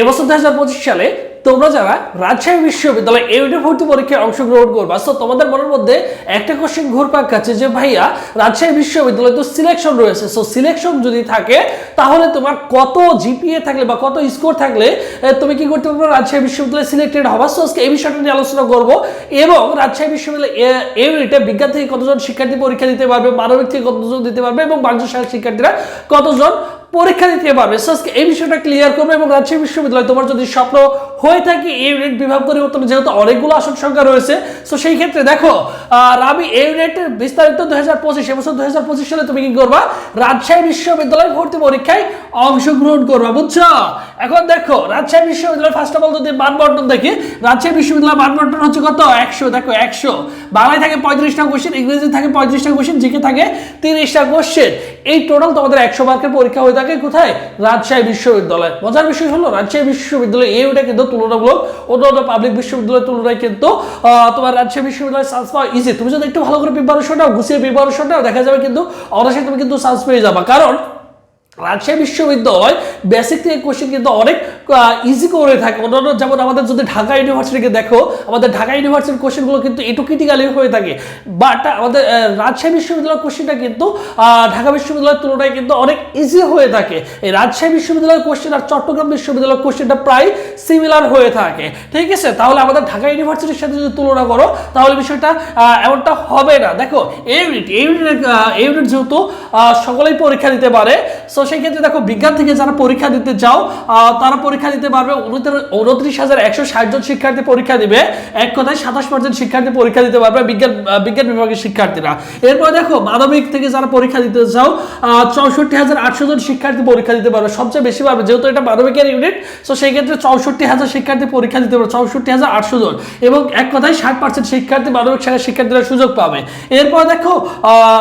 এবছর দু হাজার পঁচিশ সালে তোমরা যারা রাজশাহী বিশ্ববিদ্যালয় ইউনিট ভর্তি পরীক্ষায় অংশগ্রহণ করবা তো তোমাদের মনের মধ্যে একটা কোশ্চেন ঘুরপাক খাচ্ছে যে, ভাইয়া, রাজশাহী বিশ্ববিদ্যালয়ে তো সিলেকশন রয়েছে সো সিলেকশন যদি থাকে, তাহলে তোমার কত জিপিএ থাকলে বা কত স্কোর থাকলে তুমি কি করতে পারবে? রাজশাহী বিশ্ববিদ্যালয়ে সিলেক্টেড হবা। সো আজকে এই বিষয়টা নিয়ে আলোচনা করব এবং রাজশাহী বিশ্ববিদ্যালয় এ- বিজ্ঞান থেকে কতজন শিক্ষার্থী পরীক্ষা দিতে পারবে, মানবিক থেকে কতজন দিতে পারবে এবং শাখার শিক্ষার্থীরা কতজন পরীক্ষা দিতে পারবে। সো আজকে এই বিষয়টা ক্লিয়ার করবে এবং রাজশাহী বিশ্ববিদ্যালয়, তোমার যদি স্বপ্ন হয়ে থাকে এই ইউনিট বিভাগ পরিবর্তন, যেহেতু অনেকগুলো আসন সংখ্যা রয়েছে সো সেই ক্ষেত্রে দেখো রাবি, এই ইউনিটের বিস্তারিত দুই হাজার পঁচিশ এবছর দুই হাজার পঁচিশ সালে তুমি কি করবা? রাজশাহী বিশ্ববিদ্যালয় ভর্তি পরীক্ষায় অংশগ্রহণ করবা, বুঝছ? এখন দেখো, রাজশাহী বিশ্ববিদ্যালয় ফার্স্ট অফ অল যদি মানবন্টন দেখি, রাজশাহী বিশ্ববিদ্যালয় মানবন্টন হচ্ছে কত? একশো, দেখো, একশো। বাংলায় থাকে পঁয়ত্রিশটা কোশ্চেন ইংরেজি থাকে পঁয়ত্রিশটা কোশ্চেন জিকে থাকে তিরিশটা কোশ্চেন এই টোটাল তোমাদের একশো মার্কের পরীক্ষা হয়ে থাকে কোথায়? রাজশাহী বিশ্ববিদ্যালয়। মজার বিষয় হলো, রাজশাহী বিশ্ববিদ্যালয় এই ওটা কিন্তু তুলনামূলক, অন্য অন্য পাবলিক বিশ্ববিদ্যালয়ের তুলনায় কিন্তু তোমার রাজশাহী বিশ্ববিদ্যালয় চান্স পাওয়া ইজি তুমি যদি একটু ভালো করে প্রিপারেশন নাও, গুছিয়ে প্রিপারেশন দেখা যাবে কিন্তু অবশ্যই তুমি কিন্তু চান্স পেয়ে যাবা। কারণ রাজশাহী বিশ্ববিদ্যালয় বেসিক থেকে কোশ্চেন কিন্তু অনেক ইজি করে থাকে। অন্যান্য যেমন আমাদের যদি ঢাকা ইউনিভার্সিটিকে দেখো, আমাদের ঢাকা ইউনিভার্সিটির কোশ্চেনগুলো কিন্তু একটু ক্রিটিক্যালি হয়ে থাকে। বাট আমাদের রাজশাহী বিশ্ববিদ্যালয়ের কোশ্চেনটা কিন্তু ঢাকা বিশ্ববিদ্যালয়ের তুলনায় কিন্তু অনেক ইজি হয়ে থাকে। এই রাজশাহী বিশ্ববিদ্যালয়ের কোশ্চেন আর চট্টগ্রাম বিশ্ববিদ্যালয়ের কোশ্চেনটা প্রায় সিমিলার হয়ে থাকে। ঠিক আছে? তাহলে আমাদের ঢাকা ইউনিভার্সিটির সাথে যদি তুলনা করো, তাহলে বিষয়টা এমনটা হবে না। দেখো এই ইউনিট এই ইউনিটের এই ইউনিট যেহেতু সকলেই পরীক্ষা দিতে পারে সো সেই ক্ষেত্রে দেখো বিজ্ঞান থেকে যারা পরীক্ষা দিতে চাও তারা পরীক্ষা দিতে পারবে উনত্রিশ হাজার একশো ষাট জন শিক্ষার্থী পরীক্ষা দিবে। এক কথায় সাতাশ পার্সেন্ট শিক্ষার্থী পরীক্ষা দিতে পারবে বিজ্ঞান বিজ্ঞান বিভাগের শিক্ষার্থীরা। এরপর দেখো মানবিক থেকে যারা পরীক্ষা দিতে চাও চৌষট্টি হাজার আটশো জন শিক্ষার্থী পরীক্ষা দিতে পারবে। সবচেয়ে বেশি পারবে যেহেতু এটা মানবিকের ইউনিট তো সেই ক্ষেত্রে চৌষট্টি হাজার শিক্ষার্থী পরীক্ষা দিতে পারবে, চৌষট্টি হাজার আটশো জন। এবং এক কথায় ষাট পার্সেন্ট শিক্ষার্থী মানবিক শাখার শিক্ষার্থীরা সুযোগ পাবে। এরপর দেখো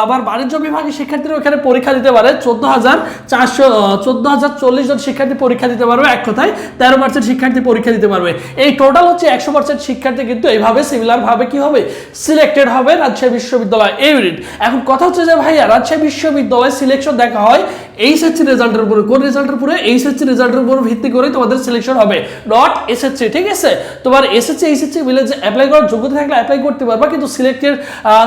আবার বাণিজ্য বিভাগের শিক্ষার্থীরা এখানে পরীক্ষা দিতে পারে, চোদ্দ হাজার চারশো চোদ্দ হাজার চল্লিশ জন শিক্ষার্থী পরীক্ষা দিতে পারবে, এক কথায় তেরো পার্সেন্ট শিক্ষার্থী পরীক্ষা দিতে পারবে। এই টোটাল হচ্ছে একশো পার্সেন্ট শিক্ষার্থী কিন্তু এইভাবে সিমিলারভাবে কি হবে? সিলেক্টেড হবে রাজশাহী বিশ্ববিদ্যালয় এই ইউনিট এখন কথা হচ্ছে যে ভাইয়া, রাজশাহী বিশ্ববিদ্যালয় সিলেকশন দেখা হয় এইচএসসি রেজাল্টের উপরে, কোন রেজাল্টের উপরে? এইচএসসি রেজাল্টের উপর ভিত্তি করে তোমাদের সিলেকশন হবে। নট এসএসসি ঠিক আছে? তোমার এসএসসি এইচএসসি মিলে যে অ্যাপ্লাই করার যোগ্যতা থাকলে অ্যাপ্লাই করতে পারবা, কিন্তু সিলেক্টেড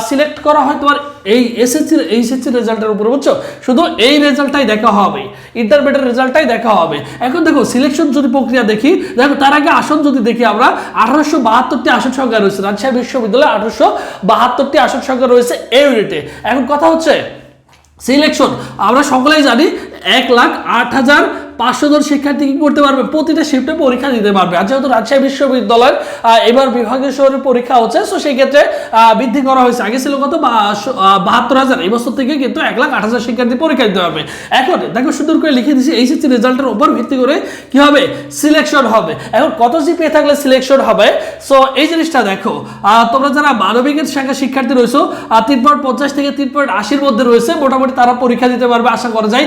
সিলেক্ট করা হয় তোমার এই এসএসসি এইচএসসি রেজাল্টের উপরে, বুঝছ? শুধু এই রেজাল্টটাই দেখা হবে। ইন্টারমিডিয়েট রেজাল্টটাই দেখা হবে। এখন দেখো সিলেকশন যদি প্রক্রিয়া দেখি, দেখো, তার আগে আসন যদি দেখি আমরা, আঠারোশো বাহাত্তরটি আসন সংখ্যা রয়েছে। রাজশাহী বিশ্ববিদ্যালয়ে আঠারোশো বাহাত্তরটি আসন সংখ্যা রয়েছে এই ইউনিটে এখন কথা হচ্ছে সিলেকশন আমরা সকলেই জানি এক লাখ আট হাজার পাঁচশো জন শিক্ষার্থী কি করতে পারবে? প্রতিটা শিফটে পরীক্ষা দিতে পারবে। আর যেহেতু রাজশাহী বিশ্ববিদ্যালয়ের এবার বিভাগীয় শহরের পরীক্ষা হচ্ছে তো সেই ক্ষেত্রে বৃদ্ধি করা হয়েছে। আগে ছিল কত? বাহাত্তর হাজার। এই বছর থেকে কিন্তু এক লাখ আট হাজার শিক্ষার্থী পরীক্ষা দিতে পারবে। এখন দেখো, সুন্দর করে লিখে দিচ্ছি এইচএসসি রেজাল্টের উপর ভিত্তি করে কি হবে? সিলেকশন হবে। এখন কত জিপিএ থাকলে সিলেকশন হবে? সো এই জিনিসটা দেখো তোমরা যারা মানবিকের শাখা শিক্ষার্থী রয়েছো তিন পয়েন্ট পঞ্চাশ থেকে তিন পয়েন্ট আশির মধ্যে রয়েছে, মোটামুটি তারা পরীক্ষা দিতে পারবে, আশা করা যায়।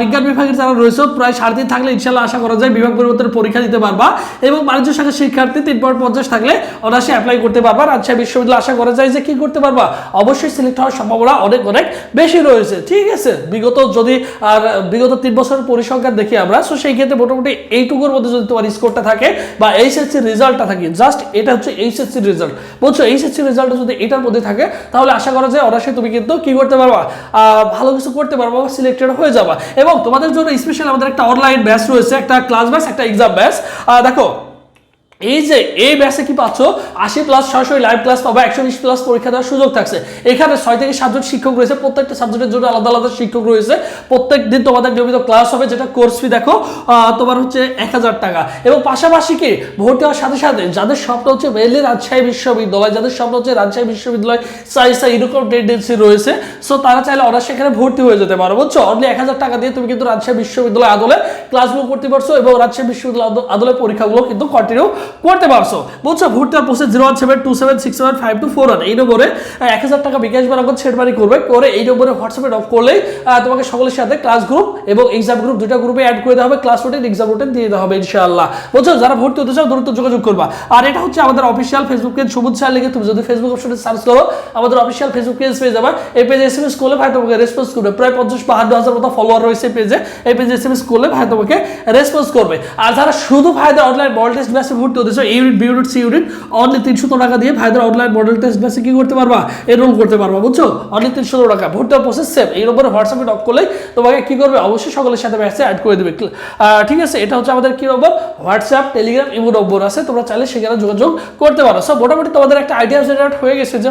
বিজ্ঞান বিভাগের যারা রয়েছে, প্রায় তিন থাকলে ইনশাল্লাহ আশা করা যায় বিভাগ পরিবর্তনের পরীক্ষা দিতে পারবা এবং বাণিজ্য শাখার শিক্ষার্থী তিন পয়েন্ট পঞ্চাশ থাকলে অনার্সে অ্যাপ্লাই করতে পারবা। রাজশাহী বিশ্ববিদ্যালয় আশা করা যায় যে কি করতে পারবা? অবশ্যই সিলেক্ট হওয়ার সম্ভাবনা অনেক অনেক বেশি রয়েছে। ঠিক আছে? বিগত যদি, আর বিগত তিন বছরের পরিসংখ্যান দেখি আমরা সো সেই ক্ষেত্রে মোটামুটি এইটুকুর মধ্যে যদি তোমার স্কোরটা থাকে বা এইচএসসি রেজাল্টটা থাকে জাস্ট এটা হচ্ছে এইচএসসি রেজাল্ট বলছো এইচএসসি রেজাল্ট যদি এটার মধ্যে থাকে, তাহলে আশা করা যায় অনার্সে তুমি কিন্তু কি করতে পারবা? ভালো কিছু করতে পারবা সিলেক্টেড হয়ে যাবা। এবং তোমাদের জন্য স্পেশাল আমাদের একটা অনলাইন ব্যাচ রয়েছে একটা ক্লাস ব্যাচ একটা এক্সাম ব্যাচ দেখো এই যে, এই ব্যাচে কি পাচ্ছ? আশি প্লাস সরাসরি লাইভ ক্লাস পাবা, একশো বিশ প্লাস পরীক্ষা দেওয়ার সুযোগ থাকছে। এখানে ছয় থেকে সাতজন শিক্ষক রয়েছে, প্রত্যেকটা সাবজেক্টের জন্য আলাদা আলাদা শিক্ষক রয়েছে। প্রত্যেক দিন তোমাদের নিয়মিত ক্লাস হবে, যেটা কোর্স ফি দেখো তোমার হচ্ছে এক হাজার টাকা। এবং পাশাপাশি কি, ভর্তি হওয়ার সাথে সাথে যাদের স্বপ্ন হচ্ছে মেনলি রাজশাহী বিশ্ববিদ্যালয়, যাদের স্বপ্ন হচ্ছে রাজশাহী বিশ্ববিদ্যালয় সাইসা এরকম টেন্ডেন্সি রয়েছে সো তারা চাইলে ওরা সেখানে ভর্তি হয়ে যেতে পারো। বুঝছ? অনলি এক হাজার টাকা দিয়ে তুমি কিন্তু রাজশাহী বিশ্ববিদ্যালয় আদলে ক্লাসগুলো করতে পারছ, এবং রাজশাহী বিশ্ববিদ্যালয় আদলে পরীক্ষাগুলো কিন্তু কন্টিনিউ করতে পারছ। বুঝছ ভর্তি হওয়ার process zero one seven two seven six seven five two four one এই নম্বরে এক হাজার টাকা বিকাশ বা নগদ সেট বাড়ি করবে। করে এই নম্বরে হোয়াটসঅ্যাপে নক করলেই তোমাকে সকলের সাথে ক্লাস গ্রুপ এবং এক্সাম গ্রুপ দুটা গ্রুপে অ্যাড করে দেওয়া হবে। ক্লাস রুটিন এক্সাম রুটিন দিয়ে দেওয়া হবে ইনশাআল্লাহ। বুঝছ যারা ভর্তি হতে চাও দ্রুত যোগাযোগ করবা। আর এটা হচ্ছে আমাদের official Facebook page Sabuj sir লিখে তুমি যদি ফেসবুক অপশনে সার্চ করো, আমাদের অফিসিয়াল ফেসবুক পেজ পেয়ে যাবা। এই পেজে এস এম এস করলে ভাই তোমাকে রেসপন্স করবে। প্রায় পঞ্চাশ বাহান্ন হাজার মতো ফলোয়ার রয়েছে পেজে এই পেজে এস এম এস করলে ভাই তোমাকে রেসপন্স করবে। আর যারা শুধু ভাইদের অনলাইন মডেল টেস্ট ব্যাসে ভর্তি চাও unit B unit C unit only তিনশো টাকা দিয়ে ভাইদের অনলাইন মডেল টেস্ট বেসে কি করতে পারবা? এনরোল করতে পারবা, বুঝছ? অনলি তিনশো টাকা। ভর্তি প্রসেস সেম এই নম্বরে হোয়াটসঅ্যাপে ডক করলে তোমাকে কি করবে? অবশ্যই সকলের সাথে অ্যাড করে দেবে। ঠিক আছে? এটা হচ্ছে আমাদের কি নম্বর হোয়াটসঅ্যাপ টেলিগ্রাম ইমো নম্বর আছে। তোমরা চাইলে সেখানে যোগাযোগ করতে পারো। মোটামুটি তোমাদের একটা আইডিয়া জেনারেট হয়ে গেছে যে